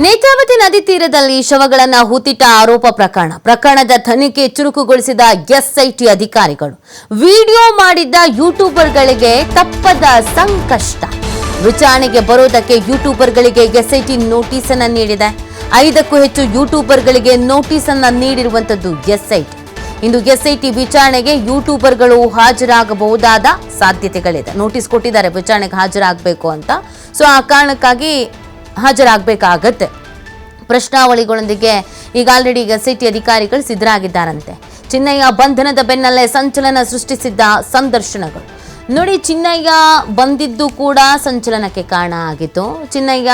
ನೇತ್ರಾವತಿ ನದಿ ತೀರದಲ್ಲಿ ಶವಗಳನ್ನ ಹೂತಿಟ್ಟ ಆರೋಪ ಪ್ರಕರಣ. ಪ್ರಕರಣದ ತನಿಖೆ ಚುರುಕುಗೊಳಿಸಿದ ಎಸ್ಐಟಿ ಅಧಿಕಾರಿಗಳು. ವಿಡಿಯೋ ಮಾಡಿದ್ದ ಯೂಟ್ಯೂಬರ್ಗಳಿಗೆ ತಪ್ಪದ ಸಂಕಷ್ಟ. ವಿಚಾರಣೆಗೆ ಬರೋದಕ್ಕೆ ಯೂಟ್ಯೂಬರ್ಗಳಿಗೆ ಎಸ್ಐಟಿ ನೋಟಿಸ್ ಅನ್ನ ನೀಡಿದೆ. ಐದಕ್ಕೂ ಹೆಚ್ಚು ಯೂಟ್ಯೂಬರ್ಗಳಿಗೆ ನೋಟಿಸ್ ಅನ್ನ ನೀಡಿರುವಂತದ್ದು ಎಸ್ಐಟಿ. ಇಂದು ಎಸ್ಐಟಿ ವಿಚಾರಣೆಗೆ ಯೂಟ್ಯೂಬರ್ಗಳು ಹಾಜರಾಗಬಹುದಾದ ಸಾಧ್ಯತೆಗಳಿದೆ. ನೋಟಿಸ್ ಕೊಟ್ಟಿದ್ದಾರೆ, ವಿಚಾರಣೆಗೆ ಹಾಜರಾಗಬೇಕು ಅಂತ. ಸೊ, ಆ ಕಾರಣಕ್ಕಾಗಿ ಹಾಜರಾಗಬೇಕಾಗತ್ತೆ. ಪ್ರಶ್ನಾವಳಿಗಳೊಂದಿಗೆ ಈಗ ಆಲ್ರೆಡಿ ಈಗ ಸಿಟಿ ಅಧಿಕಾರಿಗಳು ಸಿದ್ಧರಾಗಿದ್ದಾರಂತೆ. ಚಿನ್ನಯ್ಯ ಬಂಧನದ ಬೆನ್ನಲ್ಲೇ ಸಂಚಲನ ಸೃಷ್ಟಿಸಿದ್ದ ಸಂದರ್ಶನಗಳು. ನೋಡಿ ಚಿನ್ನಯ್ಯ ಬಂದಿದ್ದು ಕೂಡ ಸಂಚಲನಕ್ಕೆ ಕಾರಣ ಆಗಿತ್ತು. ಚಿನ್ನಯ್ಯ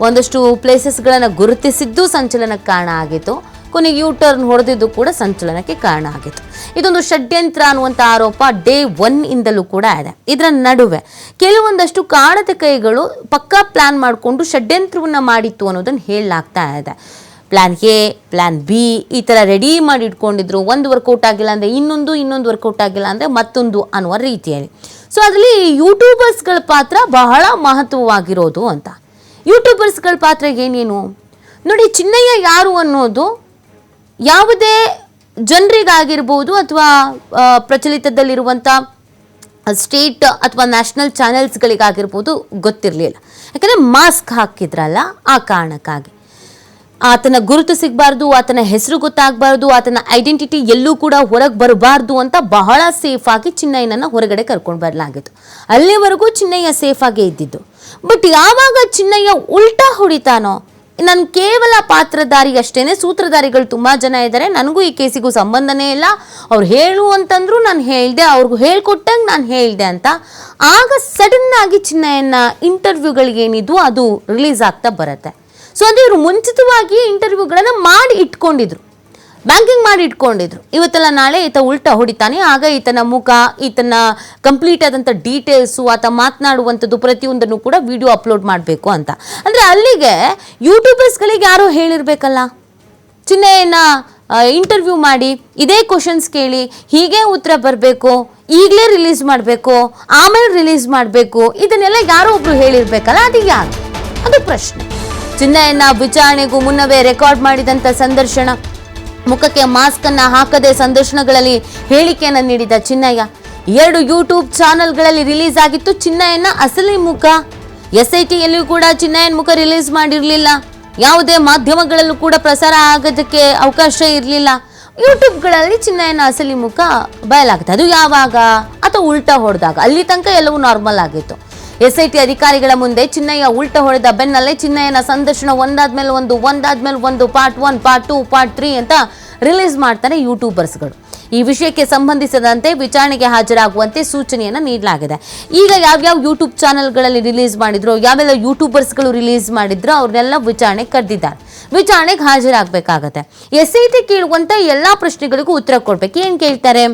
ಒಂದಷ್ಟು ಪ್ಲೇಸಸ್ಗಳನ್ನು ಗುರುತಿಸಿದ್ದು ಸಂಚಲನಕ್ಕೆ ಕಾರಣ ಆಗಿತ್ತು. ಕೊನೆಗೆ ಯೂ ಟರ್ನ್ ಹೊಡೆದಿದ್ದು ಕೂಡ ಸಂಚಲನಕ್ಕೆ ಕಾರಣ ಆಗಿತ್ತು. ಇದೊಂದು ಷಡ್ಯಂತ್ರ ಅನ್ನುವಂಥ ಆರೋಪ ಡೇ ಒನ್ ಇಂದಲೂ ಕೂಡ ಇದೆ. ಇದರ ನಡುವೆ ಕೆಲವೊಂದಷ್ಟು ಕಾಣದ ಕೈಗಳು ಪಕ್ಕಾ ಪ್ಲಾನ್ ಮಾಡಿಕೊಂಡು ಷಡ್ಯಂತ್ರವನ್ನ ಮಾಡಿತ್ತು ಅನ್ನೋದನ್ನು ಹೇಳಲಾಗ್ತಾ ಇದೆ. ಪ್ಲಾನ್ ಎ ಪ್ಲಾನ್ ಬಿ ಈ ಥರ ರೆಡಿ ಮಾಡಿ ಇಟ್ಕೊಂಡಿದ್ರು. ಒಂದು ವರ್ಕೌಟ್ ಆಗಿಲ್ಲ ಅಂದರೆ ಇನ್ನೊಂದು ಇನ್ನೊಂದು ವರ್ಕೌಟ್ ಆಗಿಲ್ಲ ಅಂದರೆ ಮತ್ತೊಂದು ಅನ್ನುವ ರೀತಿಯಲ್ಲಿ. ಸೊ ಅದರಲ್ಲಿ ಯೂಟ್ಯೂಬರ್ಸ್ಗಳ ಪಾತ್ರ ಬಹಳ ಮಹತ್ವವಾಗಿರೋದು ಅಂತ. ಯೂಟ್ಯೂಬರ್ಸ್ಗಳ ಪಾತ್ರ ಏನೇನು? ನೋಡಿ ಚಿನ್ನಯ್ಯ ಯಾರು ಅನ್ನೋದು ಯಾವುದೇ ಜನರಿಗಾಗಿರ್ಬೋದು ಅಥವಾ ಪ್ರಚಲಿತದಲ್ಲಿರುವಂಥ ಸ್ಟೇಟ್ ಅಥವಾ ನ್ಯಾಷನಲ್ ಚಾನೆಲ್ಸ್ಗಳಿಗಾಗಿರ್ಬೋದು ಗೊತ್ತಿರಲಿಲ್ಲ. ಯಾಕಂದರೆ ಮಾಸ್ಕ್ ಹಾಕಿದ್ರಲ್ಲ ಆ ಕಾರಣಕ್ಕಾಗಿ. ಆತನ ಗುರುತು ಸಿಗಬಾರ್ದು, ಆತನ ಹೆಸರು ಗೊತ್ತಾಗಬಾರ್ದು, ಆತನ ಐಡೆಂಟಿಟಿ ಎಲ್ಲೂ ಕೂಡ ಹೊರಗೆ ಬರಬಾರ್ದು ಅಂತ ಬಹಳ ಸೇಫ್ ಆಗಿ ಚಿನ್ನಯ್ಯನನ್ನ ಹೊರಗಡೆ ಕರ್ಕೊಂಡು ಬರಲಾಗಿತ್ತು. ಅಲ್ಲಿವರೆಗೂ ಚಿನ್ನಯ್ಯ ಸೇಫ್ ಆಗೇ ಇದ್ದಿದ್ದು. ಬಟ್ ಯಾವಾಗ ಚಿನ್ನಯ್ಯ ಉಲ್ಟಾ ಹೊಡಿತಾನೋ ನಾನು ಕೇವಲ ಪಾತ್ರಧಾರಿ ಅಷ್ಟೇನೆ ಸೂತ್ರಧಾರಿಗಳು ತುಂಬಾ ಜನ ಇದ್ದಾರೆ ನನಗೂ ಈ ಕೇಸಿಗೂ ಸಂಬಂಧನೇ ಇಲ್ಲ. ಅವ್ರು ಹೇಳು ಅಂತಂದ್ರು ನಾನು ಹೇಳ್ದೆ, ಅವ್ರಿಗೂ ಹೇಳ್ಕೊಟ್ಟಂಗೆ ನಾನು ಹೇಳ್ದೆ ಅಂತ. ಆಗ ಸಡನ್ ಆಗಿ ಚಿನ್ನಯ್ಯನ ಇಂಟರ್ವ್ಯೂಗಳಿಗೇನಿದ್ವು ಅದು ರಿಲೀಸ್ ಆಗ್ತಾ ಬರುತ್ತೆ. ಸೊ ಅದು ಇವರು ಮುಂಚಿತವಾಗಿ ಇಂಟರ್ವ್ಯೂಗಳನ್ನು ಮಾಡಿ ಇಟ್ಕೊಂಡಿದ್ರು. ಬ್ಯಾಂಕಿಂಗ್ ಮಾಡಿ ಇಟ್ಕೊಂಡಿದ್ರು. ಇವತ್ತೆಲ್ಲ ನಾಳೆ ಈತ ಉಲ್ಟಾ ಹೊಡಿತಾನೆ. ಆಗ ಈತನ ಮುಖ, ಈತನ ಕಂಪ್ಲೀಟ್ ಆದಂಥ ಡೀಟೇಲ್ಸು ಆತ ಮಾತನಾಡುವಂಥದ್ದು ಪ್ರತಿಯೊಂದನ್ನು ಕೂಡ ವಿಡಿಯೋ ಅಪ್ಲೋಡ್ ಮಾಡಬೇಕು ಅಂತ. ಅಂದರೆ ಅಲ್ಲಿಗೆ ಯೂಟ್ಯೂಬರ್ಸ್ಗಳಿಗೆ ಯಾರೋ ಹೇಳಿರಬೇಕಲ್ಲ? ಚಿನ್ನೆಯನ್ನು ಇಂಟರ್ವ್ಯೂ ಮಾಡಿ, ಇದೇ ಕ್ವಶನ್ಸ್ ಕೇಳಿ, ಹೀಗೆ ಉತ್ತರ ಬರಬೇಕು, ಈಗಲೇ ರಿಲೀಸ್ ಮಾಡಬೇಕು, ಆಮೇಲೆ ರಿಲೀಸ್ ಮಾಡಬೇಕು, ಇದನ್ನೆಲ್ಲ ಯಾರೋ ಒಬ್ರು ಹೇಳಿರ್ಬೇಕಲ್ಲ? ಅದು ಯಾರು? ಅದು ಪ್ರಶ್ನೆ. ಚಿನ್ನಯ್ಯನ ವಿಚಾರಣೆಗೂ ಮುನ್ನವೇ ರೆಕಾರ್ಡ್ ಮಾಡಿದಂಥ ಸಂದರ್ಶನ. ಮುಖಕ್ಕೆ ಮಾಸ್ಕ್ ಅನ್ನ ಹಾಕದೆ ಸಂದರ್ಶನಗಳಲ್ಲಿ ಹೇಳಿಕೆಯನ್ನ ನೀಡಿದ ಚಿನ್ನಯ್ಯ, ಎರಡು ಯೂಟ್ಯೂಬ್ ಚಾನೆಲ್ಗಳಲ್ಲಿ ರಿಲೀಸ್ ಆಗಿತ್ತು ಚಿನ್ನಯ್ಯನ ಅಸಲಿ ಮುಖ. ಎಸ್ ಐ ಟಿಯಲ್ಲಿಯೂ ಕೂಡ ಚಿನ್ನಯ್ಯನ ಮುಖ ರಿಲೀಸ್ ಮಾಡಿರಲಿಲ್ಲ. ಯಾವುದೇ ಮಾಧ್ಯಮಗಳಲ್ಲೂ ಕೂಡ ಪ್ರಸಾರ ಆಗೋದಕ್ಕೆ ಅವಕಾಶ ಇರಲಿಲ್ಲ. ಯೂಟ್ಯೂಬ್ಗಳಲ್ಲಿ ಚಿನ್ನಯ್ಯನ ಅಸಲಿ ಮುಖ ಬಯಲಾಗುತ್ತೆ ಅದು ಯಾವಾಗ? ಅಥವಾ ಉಲ್ಟಾ ಹೊಡೆದಾಗ. ಅಲ್ಲಿ ತನಕ ಎಲ್ಲವೂ ನಾರ್ಮಲ್ ಆಗಿತ್ತು. ಎಸ್ ಐ ಟಿ ಅಧಿಕಾರಿಗಳ ಮುಂದೆ ಚಿನ್ನಯ್ಯ ಉಲ್ಟ ಹೊಡೆದ ಬೆನ್ನಲ್ಲೇ ಚಿನ್ನಯ್ಯನ ಸಂದರ್ಶನ ಒಂದಾದ್ಮೇಲೆ ಒಂದು ಒಂದಾದ್ಮೇಲೆ ಒಂದು part one part two part three ಅಂತ ರಿಲೀಸ್ ಮಾಡ್ತಾರೆ ಯೂಟ್ಯೂಬರ್ಸ್ಗಳು. ಈ ವಿಷಯಕ್ಕೆ ಸಂಬಂಧಿಸಿದಂತೆ ವಿಚಾರಣೆಗೆ ಹಾಜರಾಗುವಂತೆ ಸೂಚನೆಯನ್ನು ನೀಡಲಾಗಿದೆ. ಈಗ ಯಾವ್ಯಾವ ಯೂಟ್ಯೂಬ್ ಚಾನೆಲ್ಗಳಲ್ಲಿ ರಿಲೀಸ್ ಮಾಡಿದ್ರು, ಯಾವೆಲ್ಲ ಯೂಟ್ಯೂಬರ್ಸ್ಗಳು ರಿಲೀಸ್ ಮಾಡಿದ್ರು ಅವ್ರನ್ನೆಲ್ಲ ವಿಚಾರಣೆ ಕರೆದಿದ್ದಾರೆ. ವಿಚಾರಣೆಗೆ ಹಾಜರಾಗಬೇಕಾಗತ್ತೆ. ಎಸ್ ಐ ಟಿ ಕೇಳುವಂಥ ಎಲ್ಲ ಪ್ರಶ್ನೆಗಳಿಗೂ ಉತ್ತರ ಕೊಡ್ಬೇಕು. ಏನು ಕೇಳ್ತಾರೆ?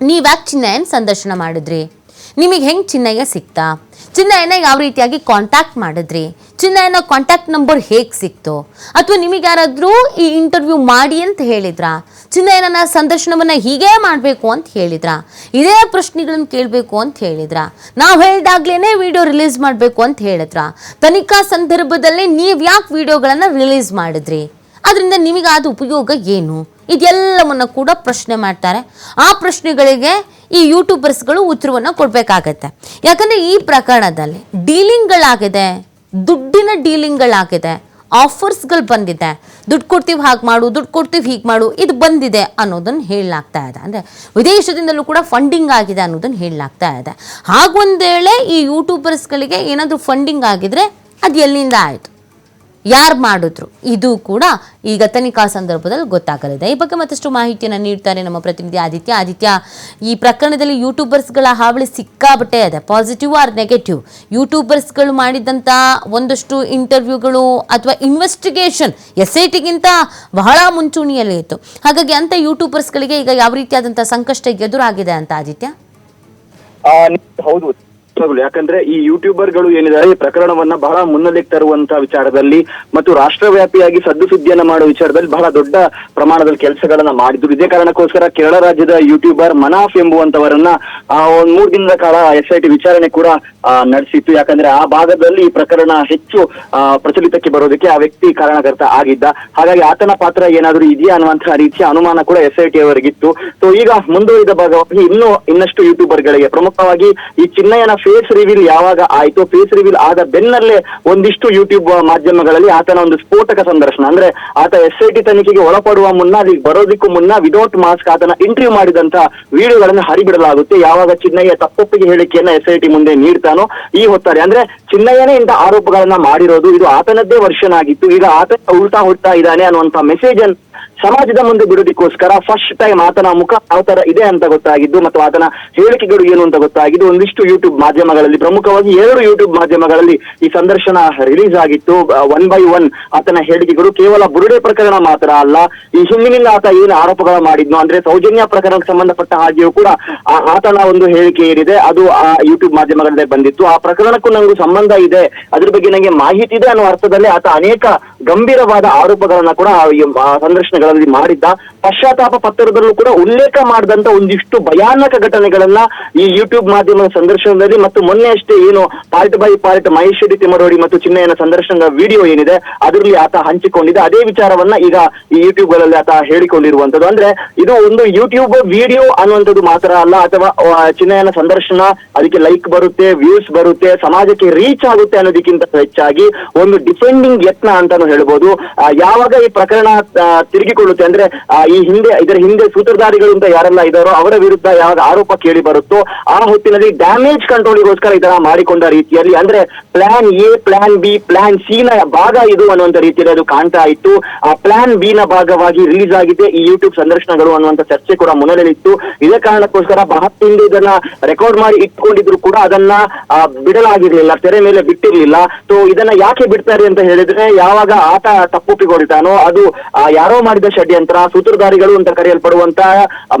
ನೀವ್ಯಾಕೆ ಚಿನ್ನಯ್ಯನ ಸಂದರ್ಶನ ಮಾಡಿದ್ರಿ? ನಿಮಗೆ ಹೆಂಗೆ ಚಿನ್ನಯ್ಯ ಸಿಕ್ತಾ? ಚಿನ್ನಯ್ಯನ ಯಾವ ರೀತಿಯಾಗಿ ಕಾಂಟ್ಯಾಕ್ಟ್ ಮಾಡಿದ್ರಿ? ಚಿನ್ನಯ್ಯನ ಕಾಂಟ್ಯಾಕ್ಟ್ ನಂಬರ್ ಹೇಗೆ ಸಿಕ್ತು? ಅಥವಾ ನಿಮಗೆ ಯಾರಾದರೂ ಈ ಇಂಟರ್ವ್ಯೂ ಮಾಡಿ ಅಂತ ಹೇಳಿದ್ರಾ? ಚಿನ್ನಯ್ಯನ ಸಂದರ್ಶನವನ್ನು ಹೀಗೇ ಮಾಡಬೇಕು ಅಂತ ಹೇಳಿದ್ರಾ? ಇದೇ ಪ್ರಶ್ನೆಗಳನ್ನು ಕೇಳಬೇಕು ಅಂತ ಹೇಳಿದ್ರಾ? ನಾವು ಹೇಳಿದಾಗ್ಲೇ ವಿಡಿಯೋ ರಿಲೀಸ್ ಮಾಡಬೇಕು ಅಂತ ಹೇಳಿದ್ರಾ? ತನಿಖಾ ಸಂದರ್ಭದಲ್ಲಿ ನೀವು ಯಾಕೆ ವಿಡಿಯೋಗಳನ್ನು ರಿಲೀಸ್ ಮಾಡಿದ್ರಿ ಅದರಿಂದ ನಿಮಗಾದ ಉಪಯೋಗ ಏನು? ಇದೆಲ್ಲವನ್ನ ಕೂಡ ಪ್ರಶ್ನೆ ಮಾಡ್ತಾರೆ. ಆ ಪ್ರಶ್ನೆಗಳಿಗೆ ಈ ಯೂಟ್ಯೂಬರ್ಸ್ಗಳು ಉತ್ತರವನ್ನು ಕೊಡಬೇಕಾಗತ್ತೆ. ಯಾಕಂದರೆ ಈ ಪ್ರಕರಣದಲ್ಲಿ ಡೀಲಿಂಗ್ಗಳಾಗಿದೆ, ದುಡ್ಡಿನ ಡೀಲಿಂಗ್ಗಳಾಗಿದೆ, ಆಫರ್ಸ್ಗಳು ಬಂದಿದೆ. ದುಡ್ಡು ಕೊಡ್ತೀವಿ ಹಾಗೆ ಮಾಡು, ದುಡ್ಡು ಕೊಡ್ತೀವಿ ಹೀಗೆ ಮಾಡು, ಇದು ಬಂದಿದೆ ಅನ್ನೋದನ್ನು ಹೇಳಲಾಗ್ತಾ ಇದೆ. ಅಂದರೆ ವಿದೇಶದಿಂದಲೂ ಕೂಡ ಫಂಡಿಂಗ್ ಆಗಿದೆ ಅನ್ನೋದನ್ನು ಹೇಳಲಾಗ್ತಾ ಇದೆ. ಹಾಗೊಂದೇಳೆ ಈ ಯೂಟ್ಯೂಬರ್ಸ್ಗಳಿಗೆ ಏನಾದರೂ ಫಂಡಿಂಗ್ ಆಗಿದ್ರೆ ಅದು ಎಲ್ಲಿಂದ ಆಯಿತು? ಯಾರು ಮಾಡಿದ್ರು? ಇದು ಕೂಡ ಈಗ ತನಿಖಾ ಸಂದರ್ಭದಲ್ಲಿ ಗೊತ್ತಾಗಲಿದೆ. ಈ ಬಗ್ಗೆ ಮತ್ತಷ್ಟು ಮಾಹಿತಿಯನ್ನು ನೀಡ್ತಾರೆ ನಮ್ಮ ಪ್ರತಿನಿಧಿ ಆದಿತ್ಯ. ಆದಿತ್ಯ, ಈ ಪ್ರಕರಣದಲ್ಲಿ ಯೂಟ್ಯೂಬರ್ಸ್ಗಳ ಹಾವಳಿ ಸಿಕ್ಕಾಬಟ್ಟೆ ಇದೆ. ಪಾಸಿಟಿವ್ ಆರ್ ನೆಗೆಟಿವ್ ಯೂಟ್ಯೂಬರ್ಸ್ಗಳು ಮಾಡಿದಂಥ ಒಂದಷ್ಟು ಇಂಟರ್ವ್ಯೂಗಳು ಅಥವಾ ಇನ್ವೆಸ್ಟಿಗೇಷನ್ ಎಸ್ ಐ ಟಿಗಿಂತ ಬಹಳ ಮುಂಚೂಣಿಯಲ್ಲಿ ಇತ್ತು. ಹಾಗಾಗಿ ಅಂಥ ಯೂಟ್ಯೂಬರ್ಸ್ಗಳಿಗೆ ಈಗ ಯಾವ ರೀತಿಯಾದಂಥ ಸಂಕಷ್ಟ ಎದುರಾಗಿದೆ ಅಂತ ಆದಿತ್ಯ? ಹೌದು. ನಿಜವಾಗ್ಲು ಯಾಕಂದ್ರೆ ಈ ಯೂಟ್ಯೂಬರ್ಗಳು ಏನಿದ್ದಾರೆ ಈ ಪ್ರಕರಣವನ್ನ ಬಹಳ ಮುನ್ನೆಲೆಗೆ ತರುವಂತಹ ವಿಚಾರದಲ್ಲಿ ಮತ್ತು ರಾಷ್ಟ್ರವ್ಯಾಪಿಯಾಗಿ ಸದ್ದು ಸುದ್ದಿಯನ್ನ ಮಾಡುವ ವಿಚಾರದಲ್ಲಿ ಬಹಳ ದೊಡ್ಡ ಪ್ರಮಾಣದಲ್ಲಿ ಕೆಲಸಗಳನ್ನ ಮಾಡಿದ್ರು. ಇದೇ ಕಾರಣಕ್ಕೋಸ್ಕರ ಕೇರಳ ರಾಜ್ಯದ ಯೂಟ್ಯೂಬರ್ ಮನಾಫ್ ಎಂಬುವಂತವರನ್ನ ಒಂದ್ ಮೂರು ದಿನದ ಕಾಲ ಎಸ್ ಐ ವಿಚಾರಣೆ ಕೂಡ ನಡೆಸಿತ್ತು. ಯಾಕಂದ್ರೆ ಆ ಭಾಗದಲ್ಲಿ ಈ ಪ್ರಕರಣ ಹೆಚ್ಚು ಪ್ರಚಲಿತಕ್ಕೆ ಬರೋದಕ್ಕೆ ಆ ವ್ಯಕ್ತಿ ಕಾರಣಕರ್ತ ಆಗಿದ್ದ. ಹಾಗಾಗಿ ಆತನ ಪಾತ್ರ ಏನಾದರೂ ಇದೆಯಾ ಅನ್ನುವಂತಹ ರೀತಿಯ ಅನುಮಾನ ಕೂಡ ಎಸ್ ಐ ಟಿ ಅವರಿಗಿತ್ತು. ಸೊ ಈಗ ಮುಂದುವರಿದ ಭಾಗವಾಗಿ ಇನ್ನೂ ಇನ್ನಷ್ಟು ಯೂಟ್ಯೂಬರ್ ಗಳಿಗೆ ಪ್ರಮುಖವಾಗಿ ಈ ಚಿನ್ನಯ್ಯನ ಫೇಸ್ ರಿವೀಲ್ ಯಾವಾಗ ಆಯ್ತು ಫೇಸ್ ರಿವೀಲ್ ಆದ ಬೆನ್ನಲ್ಲೇ ಒಂದಿಷ್ಟು ಯೂಟ್ಯೂಬ್ ಮಾಧ್ಯಮಗಳಲ್ಲಿ ಆತನ ಒಂದು ಸ್ಫೋಟಕ ಸಂದರ್ಶನ. ಅಂದ್ರೆ ಆತ ಎಸ್ ಐ ಟಿ ತನಿಖೆಗೆ ಒಳಪಡುವ ಮುನ್ನ ಅಲ್ಲಿಗೆ ಬರೋದಕ್ಕೂ ಮುನ್ನ ವಿದೌಟ್ ಮಾಸ್ಕ್ ಆತನ ಇಂಟರ್ವ್ಯೂ ಮಾಡಿದಂತ ವಿಡಿಯೋಗಳನ್ನು ಹರಿಬಿಡಲಾಗುತ್ತೆ. ಯಾವಾಗ ಚಿನ್ನಯ್ಯ ತಪ್ಪೊಪ್ಪಿಗೆ ಹೇಳಿಕೆಯನ್ನ ಎಸ್ ಐ ಟಿ ಮುಂದೆ ನೀಡ್ತಾನೋ ಈ ಹೊತ್ತಾರೆ ಅಂದ್ರೆ ಚಿನ್ನಯ್ಯನೇ ಇಂಥ ಆರೋಪಗಳನ್ನ ಮಾಡಿರೋದು ಇದು ಆತನದ್ದೇ ವರ್ಷನ್ ಆಗಿತ್ತು. ಈಗ ಆತ ಉಲ್ಟಾ ಹುಡ್ತಾ ಇದ್ದಾನೆ ಅನ್ನುವಂತ ಮೆಸೇಜ್ ಅನ್ನು ಸಮಾಜದ ಮುಂದೆ ಬಿಡೋದಕ್ಕೋಸ್ಕರ ಫಸ್ಟ್ ಟೈಮ್ ಆತನ ಮುಖ ಯಾವ ತರ ಇದೆ ಅಂತ ಗೊತ್ತಾಗಿದ್ದು ಮತ್ತು ಆತನ ಹೇಳಿಕೆಗಳು ಏನು ಅಂತ ಗೊತ್ತಾಗಿದ್ದು ಒಂದಿಷ್ಟು ಯೂಟ್ಯೂಬ್ ಮಾಧ್ಯಮಗಳಲ್ಲಿ, ಪ್ರಮುಖವಾಗಿ ಎರಡು ಯೂಟ್ಯೂಬ್ ಮಾಧ್ಯಮಗಳಲ್ಲಿ ಈ ಸಂದರ್ಶನ ರಿಲೀಸ್ ಆಗಿತ್ತು. ಒನ್ ಬೈ ಒನ್ ಆತನ ಹೇಳಿಕೆಗಳು ಕೇವಲ ಬುರುಡೆ ಪ್ರಕರಣ ಮಾತ್ರ ಅಲ್ಲ, ಈ ಹಿಂದಿನಿಂದ ಆತ ಏನು ಆರೋಪಗಳ ಮಾಡಿದ್ನೋ, ಅಂದ್ರೆ ಸೌಜನ್ಯ ಪ್ರಕರಣಕ್ಕೆ ಸಂಬಂಧಪಟ್ಟ ಹಾಗೆಯೂ ಕೂಡ ಆತನ ಒಂದು ಹೇಳಿಕೆ ಏನಿದೆ, ಅದು ಆ ಯೂಟ್ಯೂಬ್ ಮಾಧ್ಯಮಗಳಲ್ಲೇ ಬಂದಿತ್ತು. ಆ ಪ್ರಕರಣಕ್ಕೂ ನಂಗೂ ಸಂಬಂಧ ಇದೆ. ಅದ್ರ ಬಗ್ಗೆ ನನಗೆ ಮಾಹಿತಿ ಇದೆ ಅನ್ನೋ ಅರ್ಥದಲ್ಲಿ ಆತ ಅನೇಕ ಗಂಭೀರವಾದ ಆರೋಪಗಳನ್ನ ಕೂಡ ಸಂದರ್ಶನಗಳಲ್ಲಿ ಮಾಡಿದ್ದ. ಪಶ್ಚಾತ್ತಾಪ ಪತ್ರದಲ್ಲೂ ಕೂಡ ಉಲ್ಲೇಖ ಮಾಡಿದಂತ ಒಂದಿಷ್ಟು ಭಯಾನಕ ಘಟನೆಗಳನ್ನ ಈ ಯೂಟ್ಯೂಬ್ ಮಾಧ್ಯಮದ ಸಂದರ್ಶನದಲ್ಲಿ ಮತ್ತು ಮೊನ್ನೆ ಅಷ್ಟೇ ಏನು part by part Mahesh Reddy Thimmarodi ಮತ್ತು ಚಿನ್ನಯ್ಯನ ಸಂದರ್ಶನದ ವಿಡಿಯೋ ಏನಿದೆ, ಅದರಲ್ಲಿ ಆತ ಹಂಚಿಕೊಂಡಿದೆ ಅದೇ ವಿಚಾರವನ್ನ ಈಗ ಈ ಯೂಟ್ಯೂಬ್ಗಳಲ್ಲಿ ಆತ ಹೇಳಿಕೊಂಡಿರುವಂತದ್ದು. ಅಂದ್ರೆ ಇದು ಒಂದು ಯೂಟ್ಯೂಬ್ ವಿಡಿಯೋ ಅನ್ನುವಂಥದ್ದು ಮಾತ್ರ ಅಲ್ಲ, ಅಥವಾ ಚಿನ್ನಯನ ಸಂದರ್ಶನ ಅದಕ್ಕೆ ಲೈಕ್ ಬರುತ್ತೆ ವ್ಯೂಸ್ ಬರುತ್ತೆ, ಸಮಾಜಕ್ಕೆ ರೀಚ್ ಆಗುತ್ತೆ ಅನ್ನೋದಕ್ಕಿಂತ ಹೆಚ್ಚಾಗಿ ಒಂದು ಡಿಫೆಂಡಿಂಗ್ ಯತ್ನ ಅಂತಾನು ಹೇಳ್ಬೋದು. ಯಾವಾಗ ಈ ಪ್ರಕರಣ ತಿರುಗಿಕೊಳ್ಳುತ್ತೆ ಅಂದ್ರೆ ಈ ಹಿಂದೆ, ಇದರ ಹಿಂದೆ ಸೂತ್ರಧಾರಿಗಳು ಅಂತ ಯಾರೆಲ್ಲ ಇದ್ದಾರೋ ಅವರ ವಿರುದ್ಧ ಯಾವಾಗ ಆರೋಪ ಕೇಳಿ ಬರುತ್ತೋ, ಆ ಹೊತ್ತಿನಲ್ಲಿ ಡ್ಯಾಮೇಜ್ ಕಂಟ್ರೋಲ್ಗೋಸ್ಕರ ಇದನ್ನ ಮಾಡಿಕೊಂಡ ರೀತಿಯಲ್ಲಿ, ಅಂದ್ರೆ plan A plan B plan C ನ ಭಾಗ ಇದು ಅನ್ನುವಂತ ರೀತಿಯಲ್ಲಿ ಅದು ಕಾಣ್ತಾ ಇತ್ತು. ಆ ಪ್ಲಾನ್ ಬಿ ನ ಭಾಗವಾಗಿ ರಿಲೀಸ್ ಆಗಿದೆ. ಈ ಯೂಟ್ಯೂಬ್ ಸಂದರ್ಶನಗಳು ಅನ್ನುವಂತ ಚರ್ಚೆ ಕೂಡ ಮುನ್ನೆಲೆಯಲ್ಲಿತ್ತು. ಇದೇ ಕಾರಣಕ್ಕೋಸ್ಕರ ಬಹಳ ಹಿಂದೆ ಇದನ್ನ ರೆಕಾರ್ಡ್ ಮಾಡಿ ಇಟ್ಕೊಂಡಿದ್ರು ಕೂಡ ಅದನ್ನ ಬಿಡಲಾಗಿರ್ಲಿಲ್ಲ, ತೆರೆ ಮೇಲೆ ಬಿಟ್ಟಿರ್ಲಿಲ್ಲ. ಸೊ ಇದನ್ನ ಯಾಕೆ ಬಿಡ್ತಾರೆ ಅಂತ ಹೇಳಿದ್ರೆ, ಯಾವಾಗ ಆತ ತಪ್ಪೊಪ್ಪಿಕೊಂಡಿದ್ದಾನೋ ಅದು ಯಾರೋ ಮಾಡಿದ ಷಡ್ಯಂತ್ರ, ಸೂತ್ರಧಾರಿಗಳು ಅಂತ ಕರೆಯಲ್ಪಡುವಂತ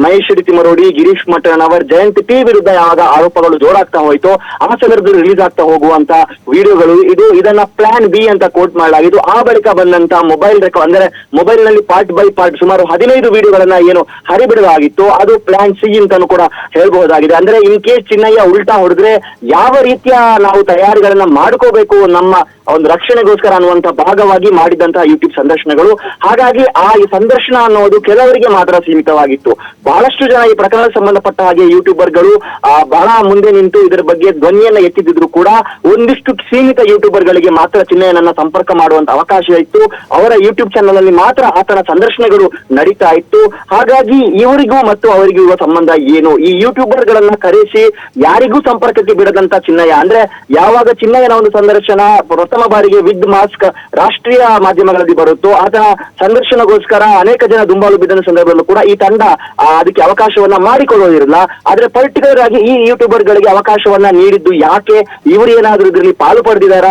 ಮಹೇಶ್ ರೀತಿ ತಿಮ್ಮರೋಡಿ, ಗಿರೀಶ್ ಮಠನವರ್ ಜಯಂತ್ ಪಿ ವಿರುದ್ಧ ಯಾವಾಗ ಆರೋಪಗಳು ಜೋರಾಗ್ತಾ ಹೋಯ್ತು, ಆ ಸಂದರ್ಭದಲ್ಲಿ ರಿಲೀಸ್ ಆಗ್ತಾ ಹೋಗುವಂತ ವಿಡಿಯೋಗಳು. ಇದು ಇದನ್ನ ಪ್ಲಾನ್ ಬಿ ಅಂತ ಕೋಟ್ ಮಾಡಲಾಗಿದ್ದು, ಆ ಬಳಿಕ ಬಂದಂತ ಮೊಬೈಲ್ ರೆಕಾರ್ಡ್ ಅಂದ್ರೆ ಮೊಬೈಲ್ನಲ್ಲಿ ಪಾರ್ಟ್ ಬೈ ಪಾರ್ಟ್ ಸುಮಾರು ಹದಿನೈದು ವಿಡಿಯೋಗಳನ್ನ ಏನು ಹರಿಬಿಡಲಾಗಿತ್ತು. ಅದು ಪ್ಲಾನ್ ಸಿ ಅಂತಾನು ಕೂಡ ಹೇಳ್ಬಹುದಾಗಿದೆ. ಅಂದ್ರೆ ಇನ್ ಕೇಸ್ ಚಿನ್ನಯ್ಯ ಉಲ್ಟಾ ಹೊಡೆದ್ರೆ ಯಾವ ರೀತಿಯ ನಾವು ತಯಾರಿಗಳನ್ನ ಮಾಡ್ಕೋಬೇಕು ನಮ್ಮ ಒಂದು ರಕ್ಷಣೆಗೋಸ್ಕರ ಅನ್ನುವಂತ ಭಾಗವಾಗಿ ಮಾಡಿದಂತಹ ಯೂಟ್ಯೂಬ್ ಸಂದರ್ಶನಗಳು. ಹಾಗಾಗಿ ಆ ಈ ಸಂದರ್ಶನ ಅನ್ನೋದು ಕೆಲವರಿಗೆ ಮಾತ್ರ ಸೀಮಿತವಾಗಿತ್ತು. ಬಹಳಷ್ಟು ಜನ ಈ ಪ್ರಕರಣ ಸಂಬಂಧಪಟ್ಟ ಹಾಗೆ ಯೂಟ್ಯೂಬರ್ಗಳು ಆ, ಬಹಳ ಮುಂದೆ ನಿಂತು ಇದರ ಬಗ್ಗೆ ಧ್ವನಿಯನ್ನ ಎತ್ತಿದ್ರು ಕೂಡ ಒಂದಿಷ್ಟು ಸೀಮಿತ ಯೂಟ್ಯೂಬರ್ ಗಳಿಗೆ ಮಾತ್ರ ಚಿನ್ನಯನನ್ನ ಸಂಪರ್ಕ ಮಾಡುವಂತ ಅವಕಾಶ ಇತ್ತು. ಅವರ ಯೂಟ್ಯೂಬ್ ಚಾನೆಲ್ ಅಲ್ಲಿ ಮಾತ್ರ ಆತನ ಸಂದರ್ಶನಗಳು ನಡೀತಾ ಇತ್ತು. ಹಾಗಾಗಿ ಇವರಿಗೂ ಮತ್ತು ಅವರಿಗೂ ಇರುವ ಸಂಬಂಧ ಏನು? ಈ ಯೂಟ್ಯೂಬರ್ ಗಳನ್ನ ಕರೆಸಿ ಯಾರಿಗೂ ಸಂಪರ್ಕಕ್ಕೆ ಬಿಡದಂತ ಚಿನ್ನಯ್ಯ ಅಂದ್ರೆ ಯಾವಾಗ ಚಿನ್ನಯ್ಯನ ಒಂದು ಸಂದರ್ಶನ ಪ್ರಥಮ ಬಾರಿಗೆ ವಿದ್ ಮಾಸ್ಕ್ ರಾಷ್ಟ್ರೀಯ ಮಾಧ್ಯಮಗಳಲ್ಲಿ ಬರುತ್ತೋ. ಆತನ ಸಂದರ್ಶನಗೋಸ್ಕರ ಅನೇಕ ಜನ ದುಂಬಾಲು ಬಿದ್ದ ಸಂದರ್ಭದಲ್ಲೂ ಕೂಡ ಈ ತಂಡ ಅದಕ್ಕೆ ಅವಕಾಶವನ್ನ ಮಾಡಿಕೊಳ್ಳೋದಿರಲ್ಲ ಆದ್ರೆ ಪರ್ಟಿಕ್ಯುಲರ್ ಆಗಿ ಈ ಯೂಟ್ಯೂಬರ್ ಗಳಿಗೆ ಅವಕಾಶವನ್ನ ನೀಡಿದ್ದು ಯಾಕೆ? ಇವರು ಏನಾದ್ರೂ ಇದರಲ್ಲಿ ಪಾಲು ಪಡೆದಿದಾರ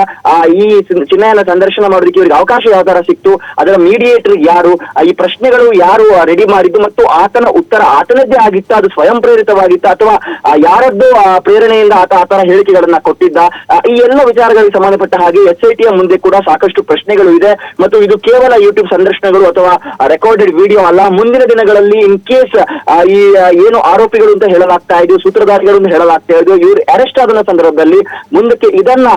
ಈ ಚಿನ್ನಯನ ಸಂದರ್ಶನ ಮಾಡೋದಕ್ಕೆ ಇವರಿಗೆ ಅವಕಾಶ ಯಾವ ತರ ಸಿಕ್ತು? ಅದರ ಮೀಡಿಯೇಟರ್ ಯಾರು? ಈ ಪ್ರಶ್ನೆಗಳು ಯಾರು ರೆಡಿ ಮಾಡಿದ್ದು ಮತ್ತು ಆತನ ಉತ್ತರ ಆತನದ್ದೇ ಆಗಿತ್ತ? ಅದು ಸ್ವಯಂ ಪ್ರೇರಿತವಾಗಿತ್ತ? ಅಥವಾ ಯಾರದ್ದು ಪ್ರೇರಣೆಯಿಂದ ಆತ ಆತನ ಹೇಳಿಕೆಗಳನ್ನ ಕೊಟ್ಟಿದ್ದ? ಈ ಎಲ್ಲ ವಿಚಾರಗಳಿಗೆ ಸಂಬಂಧಪಟ್ಟ ಹಾಗೆ ಎಸ್ ಐ ಟಿಯ ಮುಂದೆ ಕೂಡ ಸಾಕಷ್ಟು ಪ್ರಶ್ನೆಗಳು ಇದೆ. ಮತ್ತು ಇದು ಕೇವಲ ಯೂಟ್ಯೂಬ್ ಸಂದರ್ಶನಗಳು ಅಥವಾ ರೆಕಾರ್ಡೆಡ್ ವಿಡಿಯೋ ಅಲ್ಲ. ಮುಂದಿನ ದಿನಗಳಲ್ಲಿ ಇನ್ ಕೇಸ್ ಈ ಏನು ಆರೋಪಿಗಳು ಅಂತ ಹೇಳಲಾಗ್ತಾ ಇದೆಯೋ, ಸೂತ್ರಧಾರಿಗಳು ಅಂತ ಹೇಳಲಾಗ್ತಾ ಇದೆಯೋ, ಇವರು ಅರೆಸ್ಟ್ ಆದ ಸಂದರ್ಭದಲ್ಲಿ ಮುಂದಕ್ಕೆ ಇದನ್ನ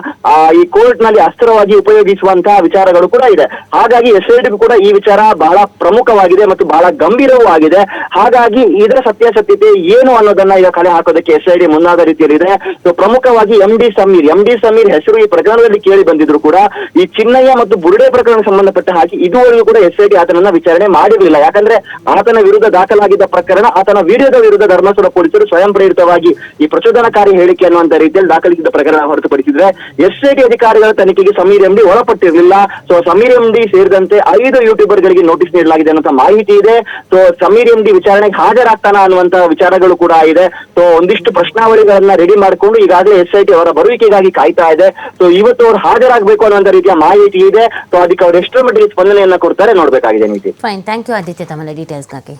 ಈ ಕೋರ್ಟ್ನಲ್ಲಿ ಅಸ್ತ್ರವಾಗಿ ಉಪಯೋಗಿಸುವಂತಹ ವಿಚಾರಗಳು ಕೂಡ ಇದೆ. ಹಾಗಾಗಿ ಎಸ್ಐಟಿಗೂ ಕೂಡ ಈ ವಿಚಾರ ಬಹಳ ಪ್ರಮುಖವಾಗಿದೆ ಮತ್ತು ಬಹಳ ಗಂಭೀರವೂ ಆಗಿದೆ. ಹಾಗಾಗಿ ಇದರ ಸತ್ಯಾಸತ್ಯತೆ ಏನು ಅನ್ನೋದನ್ನ ಈಗ ಕಲೆ ಹಾಕೋದಕ್ಕೆ ಎಸ್ಐಡಿ ಮುಂದಾದ ರೀತಿಯಲ್ಲಿ ಇದೆ ಸೊ ಪ್ರಮುಖವಾಗಿ M D Sameer M D Sameer ಹೆಸರು ಈ ಪ್ರಕರಣದಲ್ಲಿ ಕೇಳಿ ಕೂಡ ಈ ಚಿನ್ನಯ್ಯ ಮತ್ತು ಬುರುಡೆ ಪ್ರಕರಣ ಸಂಬಂಧಪಟ್ಟ ಹಾಗೆ ಇದುವರೆಗೂ ಕೂಡ ಎಸ್ ಐ ಟಿ ಆತನನ್ನ ವಿಚಾರಣೆ ಮಾಡಿರಲಿಲ್ಲ. ಯಾಕಂದ್ರೆ ಆತನ ವಿರುದ್ಧ ದಾಖಲಾಗಿದ್ದ ಪ್ರಕರಣ ಆತನ ವಿಡಿಯೋದ ವಿರುದ್ಧ ಧರ್ಮಸ್ಥಳ ಪೊಲೀಸರು ಸ್ವಯಂ ಪ್ರೇರಿತವಾಗಿ ಈ ಪ್ರಚೋದನಕಾರಿ ಹೇಳಿಕೆ ಅನ್ನುವಂತ ರೀತಿಯಲ್ಲಿ ದಾಖಲಿಸಿದ ಪ್ರಕರಣ ಹೊರತುಪಡಿಸಿದ್ರೆ ಎಸ್ ಐ ಟಿ ಅಧಿಕಾರಿಗಳ ತನಿಖೆಗೆ ಸಮೀರ್ ಎಂಡಿ ಒಳಪಟ್ಟಿರಲಿಲ್ಲ. ಸೊ ಸಮೀರ್ ಎಂಡಿ ಸೇರಿದಂತೆ ಐದು ಯೂಟ್ಯೂಬರ್ ಗಳಿಗೆ ನೋಟಿಸ್ ನೀಡಲಾಗಿದೆ ಅನ್ನುವಂತ ಮಾಹಿತಿ ಇದೆ. ಸೊ ಸಮೀರ್ ಎಂಡಿ ವಿಚಾರಣೆಗೆ ಹಾಜರಾಗ್ತಾನ ಅನ್ನುವಂತ ವಿಚಾರಗಳು ಕೂಡ ಇದೆ. ಸೊ ಒಂದಿಷ್ಟು ಪ್ರಶ್ನಾವಳಿಗಳನ್ನ ರೆಡಿ ಮಾಡಿಕೊಂಡು ಈಗಾಗಲೇ ಎಸ್ ಐ ಟಿ ಅವರ ಬರುವಿಕೆಗಾಗಿ ಕಾಯ್ತಾ ಇದೆ. ಸೊ ಇವತ್ತು ಅವ್ರು ಹಾಜರಾಗಬೇಕು ಅನ್ನುವಂತ ರೀತಿಯ ಮಾಹಿತಿ ಇದೆ. ಸೊ ಅದಕ್ಕೆ ಅವ್ರು ಎಷ್ಟರ ಮಟ್ಟಿಗೆ ಸ್ಪಂದನೆಯನ್ನ ಕೊಡ್ತಾರೆ. ನೋಡ್ಬೇಕಾಗಿದೆ ನೀತಿ. ಫೈನ್ ಥ್ಯಾಂಕ್ ಯು ಆದಿತ್ಯ ತಮ್ಮ ಡೀಟೇಲ್ಸ್ಗಾಗಿ